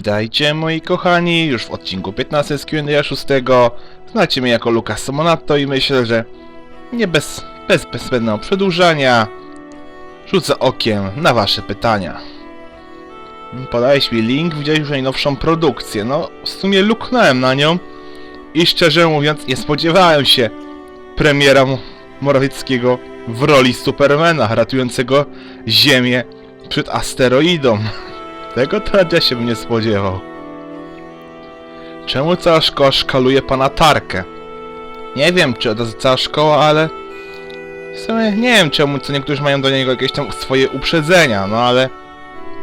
Witajcie moi kochani, już w odcinku 15 z Q&A 6. Znacie mnie jako Lukas Somonato i myślę, że nie bez, bez, bez przedłużania rzucę okiem na wasze pytania. Podałeś mi link, widziałeś już najnowszą produkcję. No, w sumie luknąłem na nią i szczerze mówiąc nie spodziewałem się premiera Mo- Morawieckiego w roli Supermana ratującego Ziemię przed asteroidą. Tego to ja się bym nie spodziewał. Czemu cała szkoła szkaluje pana Tarkę? Nie wiem, czy to cała szkoła, ale... W sumie nie wiem czemu, co niektórzy mają do niego jakieś tam swoje uprzedzenia, no ale...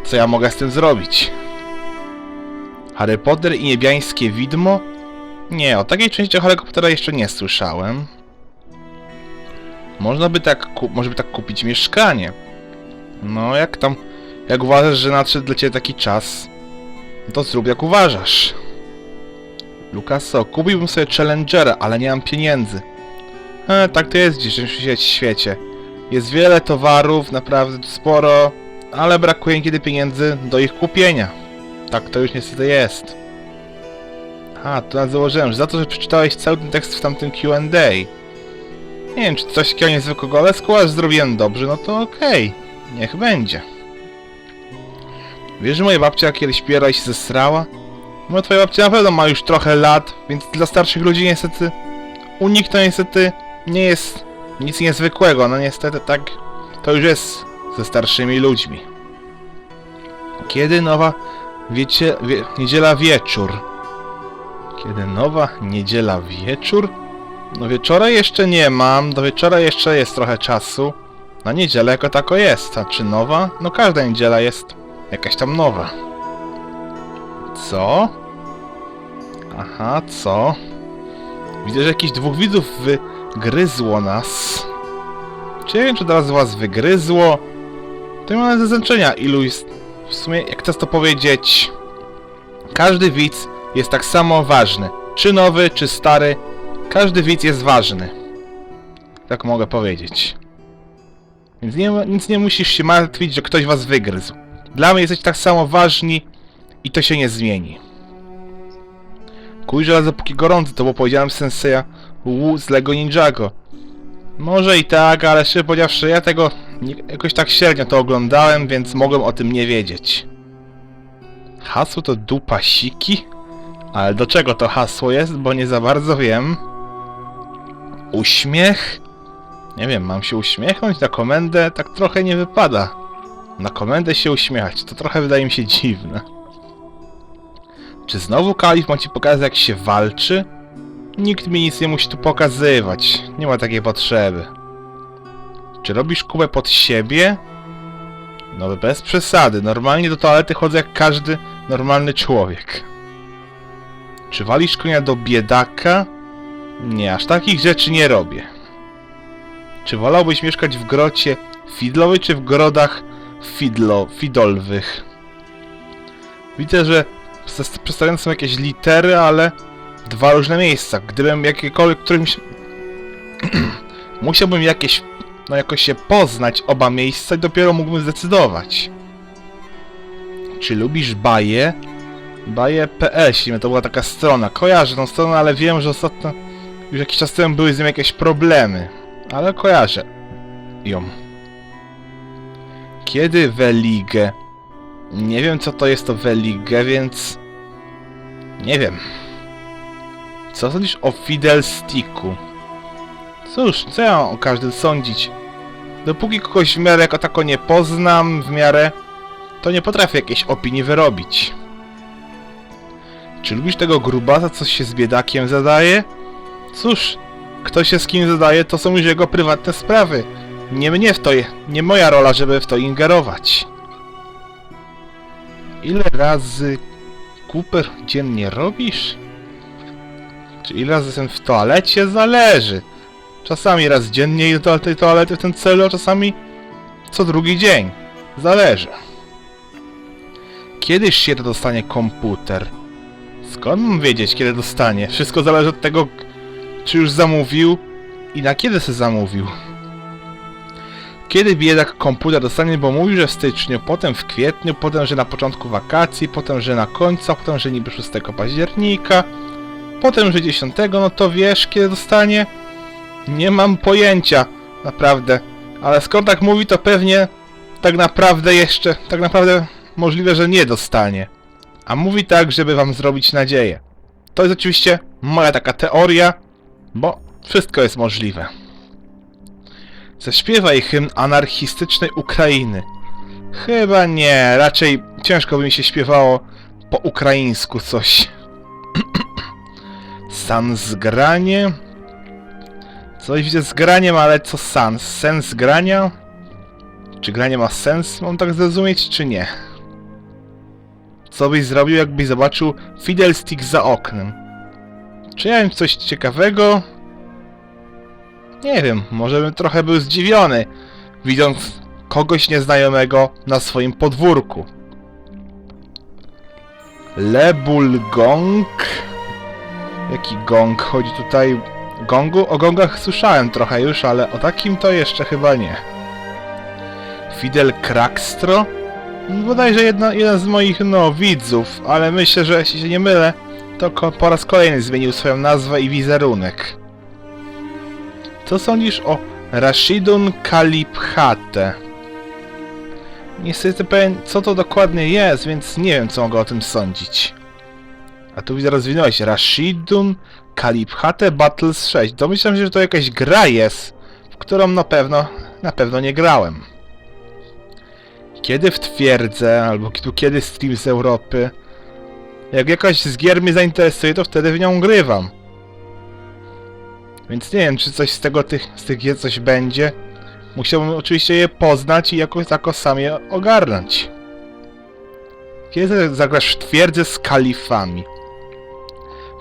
Co ja mogę z tym zrobić? Harry Potter i niebiańskie widmo? Nie, o takiej części Harry Pottera jeszcze nie słyszałem. Można by tak, może by tak kupić mieszkanie. No, jak tam jak uważasz, że nadszedł dla ciebie taki czas, to zrób jak uważasz. Lukaso, kupiłbym sobie Challengera, ale nie mam pieniędzy. E, tak to jest w dzisiejszym świecie. Jest wiele towarów, naprawdę sporo, ale brakuje niekiedy pieniędzy do ich kupienia. Tak to już niestety jest. A, to nawet założyłem, że za to, że przeczytałeś cały ten tekst w tamtym Q&A. Nie wiem, czy coś takiego niezwykłego, ale skoro zrobiłem dobrze, no to okej. Niech będzie. Wiesz, że moja babcia kiedyś piera i się zesrała? No twoja babcia na pewno ma już trochę lat, więc dla starszych ludzi niestety... U nich to niestety nie jest nic niezwykłego, no niestety tak... To już jest ze starszymi ludźmi. Kiedy nowa... Wiecie... Wie, niedziela wieczór? Kiedy nowa niedziela wieczór? No wieczora jeszcze nie mam, do wieczora jeszcze jest trochę czasu. Na niedzielę jako tako jest, a czy nowa? No każda niedziela jest jakaś tam nowa. Co? Aha, co? Widzę, że jakichś dwóch widzów wygryzło nas. Czy nie wiem, czy teraz was wygryzło? To nie ma znaczenia, ilu jest... W sumie, jak chcę to powiedzieć... Każdy widz jest tak samo ważny. Czy nowy, czy stary, każdy widz jest ważny. Tak mogę powiedzieć. Więc nie, nic nie musisz się martwić, że ktoś was wygryzł. Dla mnie jesteś tak samo ważni i to się nie zmieni. Kuj żelazo póki gorący, to było powiedziałem senseja Wu z Lego Ninjago. Może i tak, ale szczerze powiedziawszy, ja tego jakoś tak średnio to oglądałem, więc mogłem o tym nie wiedzieć. Hasło to dupa siki? Ale do czego to hasło jest, bo nie za bardzo wiem. Uśmiech? Nie wiem, mam się uśmiechnąć na komendę? Tak trochę nie wypada. Na komendę się uśmiechać, to trochę wydaje mi się dziwne. Czy znowu Kalif ma ci pokazać jak się walczy? Nikt mi nic nie musi tu pokazywać, nie ma takiej potrzeby. Czy robisz kubę pod siebie? No bez przesady, normalnie do toalety chodzę jak każdy normalny człowiek. Czy walisz konia do biedaka? Nie, aż takich rzeczy nie robię. Czy wolałbyś mieszkać w grocie fidlowej, czy w grodach fidlo, fidolwych? Widzę, że przedstawione są jakieś litery, ale dwa różne miejsca. Gdybym jakiekolwiek którymś... Musiałbym jakieś... No jakoś się poznać oba miejsca i dopiero mógłbym zdecydować. Czy lubisz baje? Baje.pl, to była taka strona. Kojarzę tą stronę, ale wiem, że ostatnio już jakiś czas temu były z nią jakieś problemy. Ale kojarzę ją. Kiedy Weligę? Nie wiem co to jest to Weligę, więc... Nie wiem. Co sądzisz o Fiddlesticku? Cóż, co ja o każdym sądzić? Dopóki kogoś w miarę jako tako nie poznam, w miarę, to nie potrafię jakiejś opinii wyrobić. Czy lubisz tego grubasa, co się z biedakiem zadaje? Cóż, kto się z kim zadaje, to są już jego prywatne sprawy. Nie mnie w to, nie moja rola, żeby w to ingerować. Ile razy Cooper dziennie robisz? Czy ile razy jestem w toalecie? Zależy. Czasami raz dziennie idę do tej toalety w tym celu, a czasami co drugi dzień. Zależy. Kiedyś się dostanie komputer? Skąd mam wiedzieć, kiedy dostanie? Wszystko zależy od tego, czy już zamówił i na kiedy se zamówił. Kiedy biedak komputer dostanie, bo mówił, że w styczniu, potem w kwietniu, potem, że na początku wakacji, potem, że na końcu, potem, że niby 6 października, potem, że 10, no to wiesz, kiedy dostanie? Nie mam pojęcia, naprawdę. Ale skoro tak mówi, to pewnie tak naprawdę jeszcze, tak naprawdę możliwe, że nie dostanie. A mówi tak, żeby wam zrobić nadzieję. To jest oczywiście moja taka teoria, bo wszystko jest możliwe. Zaśpiewaj hymn anarchistycznej Ukrainy. Chyba nie, raczej ciężko by mi się śpiewało po ukraińsku coś. Sans granie? Coś widzę z graniem, ale co sans? Sens grania? Czy granie ma sens, mam tak zrozumieć, czy nie? Co byś zrobił, jakbyś zobaczył Fiddlestick za oknem? Czy ja wiem coś ciekawego? Nie wiem, może bym trochę był zdziwiony, widząc kogoś nieznajomego na swoim podwórku. Lebul gong? Jaki gong? Chodzi tutaj... Gongu? O gongach słyszałem trochę już, ale o takim to jeszcze chyba nie. Fidel Krakstro? Bodajże jedna, jeden z moich, no, widzów, ale myślę, że jeśli się nie mylę, to po raz kolejny zmienił swoją nazwę i wizerunek. Co sądzisz o Rashidun Kalibhate? Nie jestem pewien, co to dokładnie jest, więc nie wiem, co mogę o tym sądzić. A tu widzę, rozwinąłeś. Rashidun Kalibhate Battles 6. Domyślam się, że to jakaś gra jest, w którą na pewno, na pewno nie grałem. Kiedy w twierdzę, albo kiedy stream z Europy. Jak jakaś z gier mnie zainteresuje, to wtedy w nią grywam. Więc nie wiem, czy coś z tego tych, z tych gier coś będzie. Musiałbym oczywiście je poznać i jakoś tako sam je ogarnąć. Kiedy zagrasz w twierdzę z kalifami?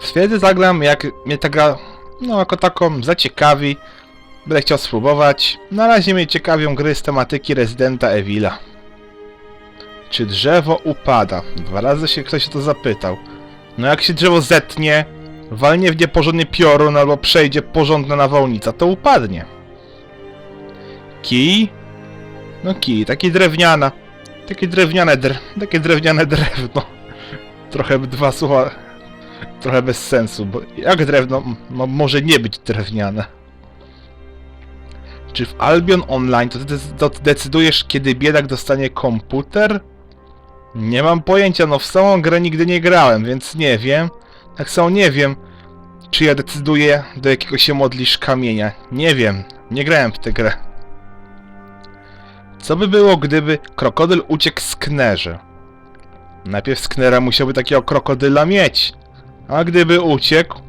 W twierdzę zagram, jak mnie ta gra, no jako taką zaciekawi. Będę chciał spróbować. Na razie mnie ciekawią gry z tematyki Residenta Evila. Czy drzewo upada? Dwa razy się ktoś o to zapytał. No jak się drzewo zetnie, walnie w nie porządnie piorun albo przejdzie porządna nawałnica, to upadnie. Kij? No kij, taki drewniana. Takie drewniane dr... takie drewniane drewno. Trochę dwa słowa... Trochę bez sensu, bo jak drewno m- może nie być drewniane? Czy w Albion Online to to ty decydujesz, kiedy biedak dostanie komputer? Nie mam pojęcia, no w samą grę nigdy nie grałem, więc nie wiem. Tak samo nie wiem, czy ja decyduję, do jakiego się modlisz kamienia. Nie wiem, nie grałem w tę grę. Co by było, gdyby krokodyl uciekł z Knerze? Najpierw Sknera musiałby takiego krokodyla mieć. A gdyby uciekł,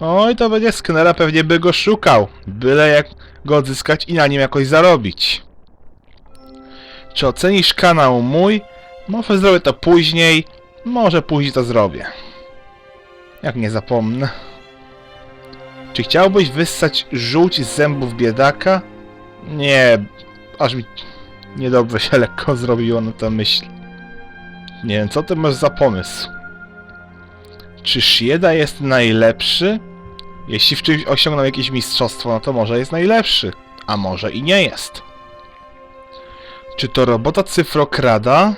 oj to będzie Sknera pewnie by go szukał. Byle jak go odzyskać i na nim jakoś zarobić. Czy ocenisz kanał mój? Może zrobię to później. Może później to zrobię. Jak nie zapomnę. Czy chciałbyś wyssać żółć z zębów biedaka? Nie, aż mi niedobrze się lekko zrobiło na tę myśl. Nie wiem, co ty masz za pomysł? Czy Shieda jest najlepszy? Jeśli w czymś osiągnął jakieś mistrzostwo, no to może jest najlepszy. A może i nie jest. Czy to robota cyfrokrada?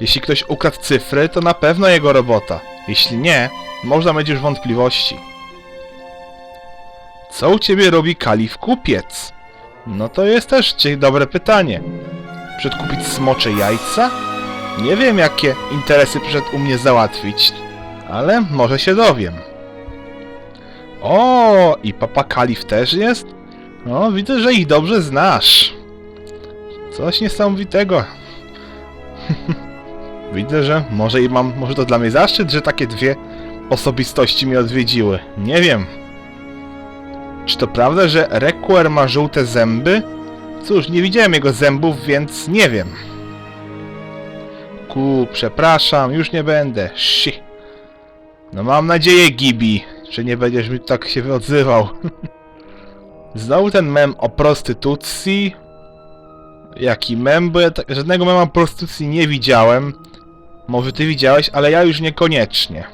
Jeśli ktoś ukradł cyfry, to na pewno jego robota. Jeśli nie, można mieć już wątpliwości. Co u ciebie robi kalif kupiec? No to jest też dobre pytanie. Przyszedł kupić smocze jajca? Nie wiem, jakie interesy przyszedł u mnie załatwić, ale może się dowiem. O, i papa kalif też jest? No, widzę, że ich dobrze znasz. Coś niesamowitego. widzę, że może i mam, może to dla mnie zaszczyt, że takie dwie osobistości mnie odwiedziły. Nie wiem. Czy to prawda, że Requer ma żółte zęby? Cóż, nie widziałem jego zębów, więc nie wiem. Ku, przepraszam, już nie będę. Shi. No mam nadzieję, Gibi, że nie będziesz mi tak się odzywał. Znowu ten mem o prostytucji. Jaki mem? Bo ja tak, żadnego mema o prostytucji nie widziałem. Może ty widziałeś, ale ja już niekoniecznie.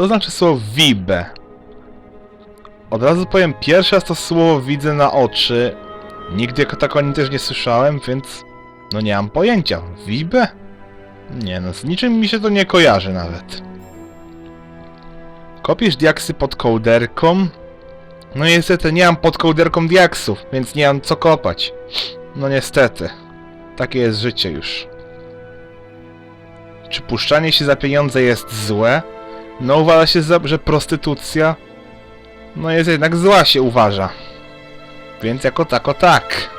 Co znaczy słowo wibe? Od razu powiem, pierwszy raz to słowo widzę na oczy. Nigdy jako tak o nim też nie słyszałem, więc... No nie mam pojęcia. Wibę? Nie no, z niczym mi się to nie kojarzy nawet. Kopiesz diaksy pod kołderką? No niestety nie mam pod kołderką diaksów, więc nie mam co kopać. No niestety. Takie jest życie już. Czy puszczanie się za pieniądze jest złe? No uważa się, za, że prostytucja no jest jednak zła się uważa. Więc jako tako tak.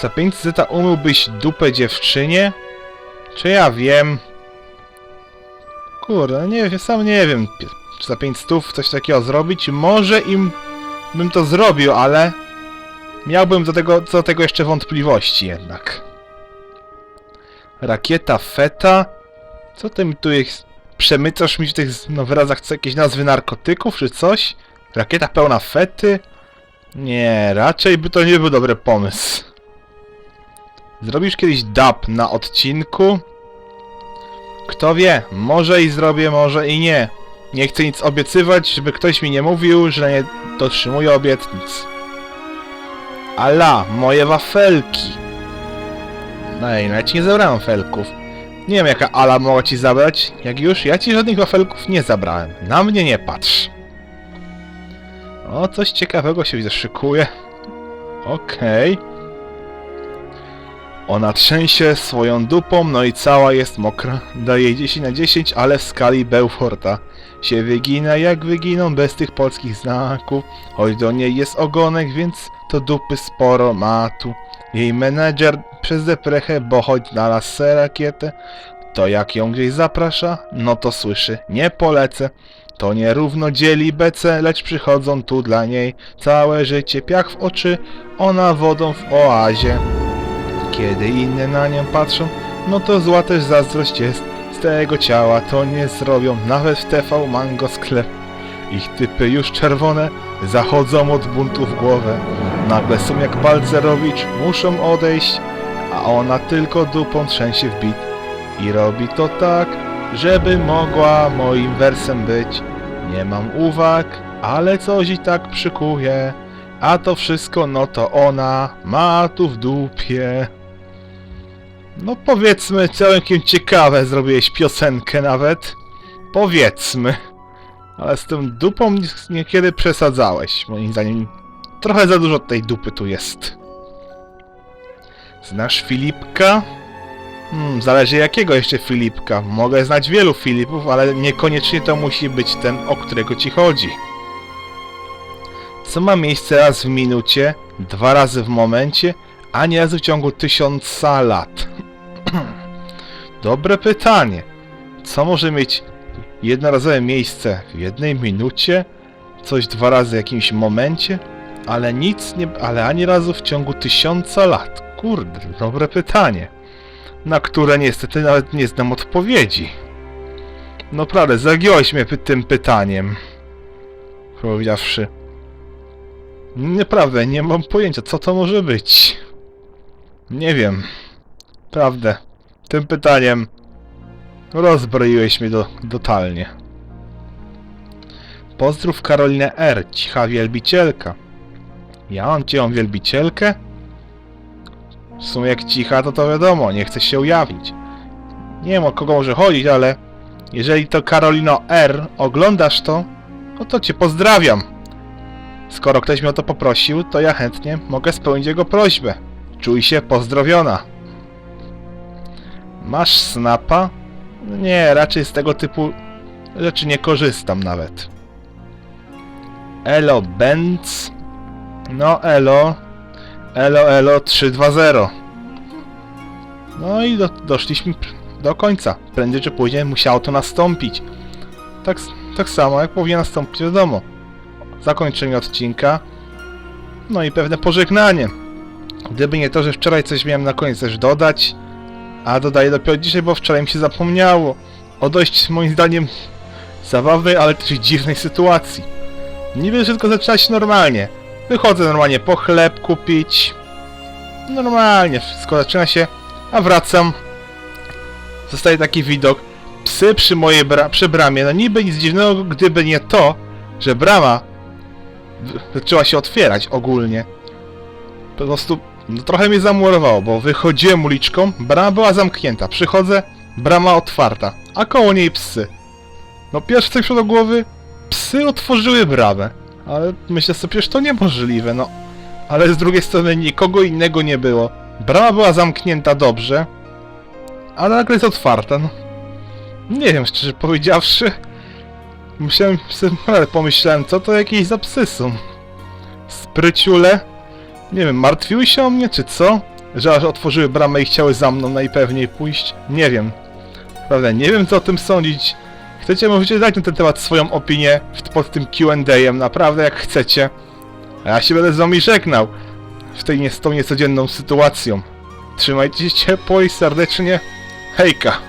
Za 5 zeta umyłbyś dupę dziewczynie? Czy ja wiem? Kurde, nie wiem, sam nie wiem. Czy za 5 stów coś takiego zrobić? Może im bym to zrobił, ale miałbym do tego, co do tego jeszcze wątpliwości jednak. Rakieta Feta? Co ty mi tu jest? Przemycasz mi w tych no, wyrazach co, jakieś nazwy narkotyków czy coś? Rakieta pełna fety? Nie, raczej by to nie był dobry pomysł. Zrobisz kiedyś dub na odcinku? Kto wie, może i zrobię, może i nie. Nie chcę nic obiecywać, żeby ktoś mi nie mówił, że nie dotrzymuję obietnic. Ala, moje wafelki. No i nawet nie zabrałem felków. Nie wiem jaka Ala mogła ci zabrać. Jak już, ja ci żadnych wafelków nie zabrałem. Na mnie nie patrz. O, coś ciekawego się widzę, szykuje. Okej. Ona trzęsie swoją dupą, no i cała jest mokra. Daje 10 na 10, ale w skali Beauforta. Się wygina jak wyginą bez tych polskich znaków. Choć do niej jest ogonek, więc to dupy sporo ma tu. Jej menedżer przez deprechę, bo choć znalazł se rakietę, to jak ją gdzieś zaprasza, no to słyszy, nie polecę. To nierówno dzieli bece, lecz przychodzą tu dla niej całe życie piach w oczy, ona wodą w oazie. Kiedy inne na nią patrzą, no to zła też zazdrość jest. Z tego ciała to nie zrobią, nawet w TV Mango sklep. Ich typy już czerwone, zachodzą od buntu w głowę. Nagle są jak Balcerowicz, muszą odejść, a ona tylko dupą trzęsie w bit. I robi to tak, żeby mogła moim wersem być. Nie mam uwag, ale coś i tak przykuje. A to wszystko, no to ona ma tu w dupie. No powiedzmy, całkiem ciekawe zrobiłeś piosenkę nawet. Powiedzmy. Ale z tą dupą niekiedy przesadzałeś, moim zdaniem. Trochę za dużo tej dupy tu jest. Znasz Filipka? Hmm, zależy jakiego jeszcze Filipka. Mogę znać wielu Filipów, ale niekoniecznie to musi być ten, o którego ci chodzi. Co ma miejsce raz w minucie, dwa razy w momencie, a nie raz w ciągu tysiąca lat? Dobre pytanie. Co może mieć jednorazowe miejsce w jednej minucie, coś dwa razy w jakimś momencie, ale nic nie, ale ani razu w ciągu tysiąca lat? Kurde, dobre pytanie na które niestety nawet nie znam odpowiedzi. No prawda, zagiąłeś mnie tym pytaniem. Powiedziawszy. Nieprawda, nie mam pojęcia, co to może być. Nie wiem. Prawdę. Tym pytaniem rozbroiłeś mnie do, totalnie. Pozdrów Karolinę R., cicha wielbicielka. Ja mam cię wielbicielkę? W sumie jak cicha, to to wiadomo, nie chce się ujawnić. Nie wiem o kogo może chodzić, ale jeżeli to Karolino R. oglądasz to, no to cię pozdrawiam. Skoro ktoś mnie o to poprosił, to ja chętnie mogę spełnić jego prośbę. Czuj się pozdrowiona. Masz snapa? Nie, raczej z tego typu rzeczy nie korzystam nawet. Elo Benz? No elo, Elo, elo, 3-2-0. No i do, doszliśmy do końca. Prędzej czy później musiało to nastąpić. Tak, tak samo jak powinien nastąpić, wiadomo. Zakończenie odcinka. No i pewne pożegnanie. Gdyby nie to, że wczoraj coś miałem na koniec też dodać, a dodaję dopiero dzisiaj, bo wczoraj mi się zapomniało o dość, moim zdaniem, zabawnej, ale też dziwnej sytuacji. Niby wszystko zaczyna się normalnie. Wychodzę normalnie po chleb kupić. Normalnie wszystko zaczyna się, a wracam. Zostaje taki widok. Psy przy mojej bra przy bramie. No niby nic dziwnego, gdyby nie to, że brama zaczęła się otwierać ogólnie. Po prostu no, trochę mnie zamurowało, bo wychodziłem uliczką, brama była zamknięta. Przychodzę, brama otwarta, a koło niej psy. No pierwsze co mi do głowy, psy otworzyły bramę. Ale myślę sobie, przecież to niemożliwe, no. Ale z drugiej strony nikogo innego nie było. Brama była zamknięta dobrze, ale nagle jest otwarta, no. Nie wiem, szczerze powiedziawszy. Musiałem sobie, pomyślałem, co to jakieś za psy są. Spryciule? Nie wiem, martwiły się o mnie, czy co? Że aż otworzyły bramę i chciały za mną najpewniej pójść? Nie wiem. Prawda, nie wiem co o tym sądzić. Chcecie, możecie dać na ten temat swoją opinię pod tym Q&A-em, naprawdę jak chcecie. A ja się będę z wami żegnał w tej z tą niecodzienną sytuacją. Trzymajcie się ciepło i serdecznie. Hejka!